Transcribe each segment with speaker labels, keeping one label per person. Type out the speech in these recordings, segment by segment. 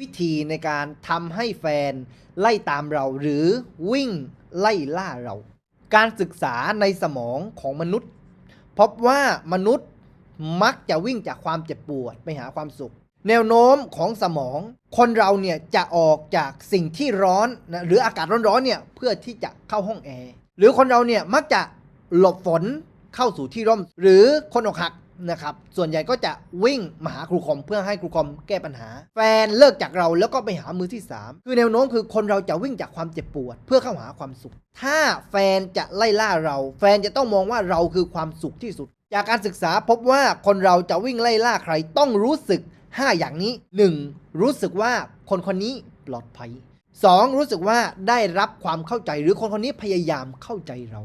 Speaker 1: วิธีในการทำให้แฟนไล่ตามเราหรือวิ่งไล่ล่าเรา การศึกษาในสมองของมนุษย์ พบว่ามนุษย์มักจะวิ่งจากความเจ็บปวดไปหาความสุข แนวโน้มของสมอง คนเราเนี่ยจะออกจากสิ่งที่ร้อนนะหรืออากาศร้อนๆเนี่ยเพื่อที่จะเข้าห้องแอร์หรือคนเราเนี่ยมักจะหลบฝนเข้าสู่ที่ร่ม หรือคนอกหัก นะครับส่วนใหญ่ก็จะวิ่งมาหาครูคอมเพื่อให้ครูคอมแก้ปัญหา แฟนเลิกจากเราแล้วก็ไปหามือที่ 3 คือแนวโน้มคือคนเราจะวิ่งจากความเจ็บปวด เพื่อเข้าหาความสุข ถ้าแฟนจะไล่ล่าเรา แฟนจะต้องมองว่าเราคือความสุขที่สุด จากการศึกษาพบว่าคนเราจะวิ่งไล่ล่าใครต้องรู้สึก 5 อย่างนี้ 1. รู้สึกว่าคนคนนี้ปลอดภัย 2. รู้สึกว่าได้รับความเข้าใจหรือคนคนนี้พยายามเข้าใจเรา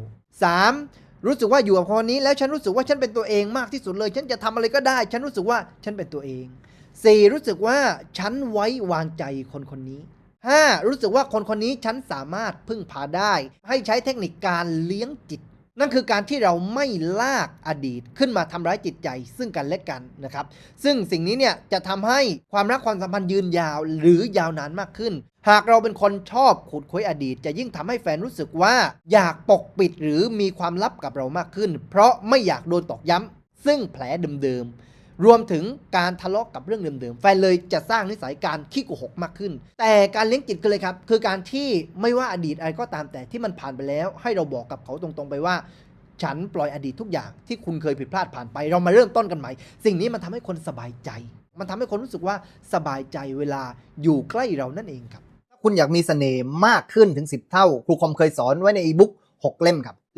Speaker 1: 3. รู้สึกว่าอยู่กับคนนี้แล้วฉันรู้สึกว่าฉันเป็นตัวเองมากที่สุดเลย ฉันจะทำอะไรก็ได้ ฉันรู้สึกว่าฉันเป็นตัวเอง 4. รู้สึกว่าฉันไว้วางใจคนคนนี้ 5. รู้สึกว่าคนคนนี้ฉันสามารถพึ่งพาได้ ให้ใช้เทคนิคการเลี้ยงจิต นั่นคือการที่เราไม่ลากอดีตขึ้นมาทำร้ายจิตใจ ซึ่งกันและกันนะครับ ซึ่งสิ่งนี้เนี่ยจะทำให้ความรักความสัมพันธ์ยืนยาวหรือยาวนานมากขึ้น หากเราเป็นคนชอบขุดคุยอดีต จะยิ่งทำให้แฟนรู้สึกว่า อยากปกปิดหรือมีความลับกับเรามากขึ้น เพราะไม่อยากโดนตอกย้ำซึ่งแผลเดิมๆ รวมถึงการทะเลาะกับเรื่องเดิมๆ แฟนเลยจะสร้างนิสัยการขี้โกหกมากขึ้น แต่การเลี้ยงจิตกันเลยครับ คือการที่ไม่ว่าอดีตอะไรก็ตามแต่ที่มันผ่านไปแล้ว ให้เราบอกกับเขาตรงๆไปว่า ฉันปล่อยอดีตทุกอย่างที่คุณเคยผิดพลาดผ่านไป เรามาเริ่มต้นกันใหม่ สิ่งนี้มันทำให้คนสบายใจ มันทำให้คนรู้สึกว่าสบายใจเวลาอยู่ใกล้เรานั่นเองครับ ถ้าคุณอยากมีเสน่ห์มากขึ้นถึง 10 เท่า ครูคอมเคยสอนไว้ในอีบุ๊ก6เล่มครับ